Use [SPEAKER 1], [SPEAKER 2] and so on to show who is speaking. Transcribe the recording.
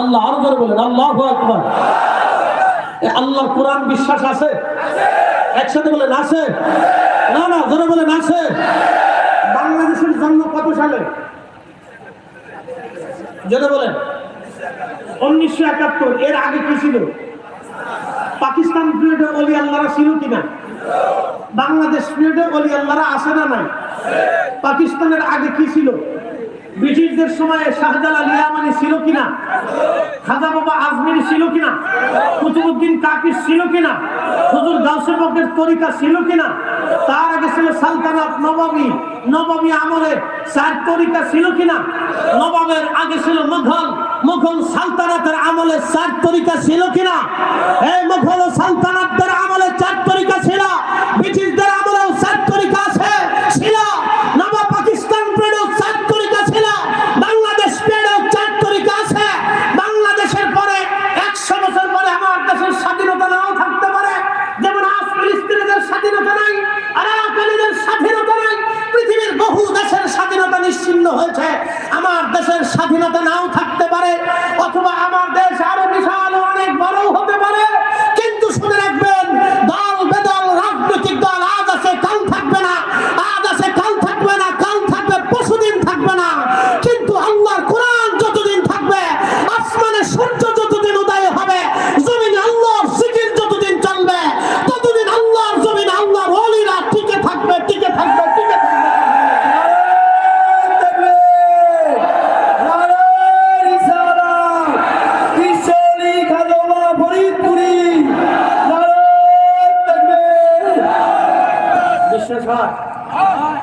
[SPEAKER 1] আল্লাহ আরও করে বলেন, আল্লাহ আল্লাহর কোরআন বিশ্বাস আছে? একসাথে বলেন, আছে। না না, জোরে বলেন, আছে। বাংলাদেশের জন্ম কত সালে? জোরে বলেন। উনিশশো একাত্তর, এর আগে কি ছিল? পাকিস্তান পিরিয়ডে অলি আল্লাহরা ছিল কিনা? বাংলাদেশ পিরিয়ডে অলি আল্লাহরা আছে না নাই? পাকিস্তানের আগে কি ছিল? ব্রিটিশদের সময়ে শাহজালাল ইয়ামানি ছিল কিনা? খাজা বাবা আজমিরি ছিল কিনা? কুতুবুদ্দিন কাকির ছিল কিনা? হুজুর গাউসে বকের তরিকা ছিল কিনা? তার আগে ছিল সালতানাত নবাবী। নবাবী আমলে চার তরিকা ছিল কিনা? নবাবের আগে ছিল মুঘল। মুঘল সালতানাতের আমলে চার তরিকা ছিল কিনা? এই মুঘল ও স্বাধীনতা নাও থাকতে পারে অথবা আমার বিশ্বাস হয়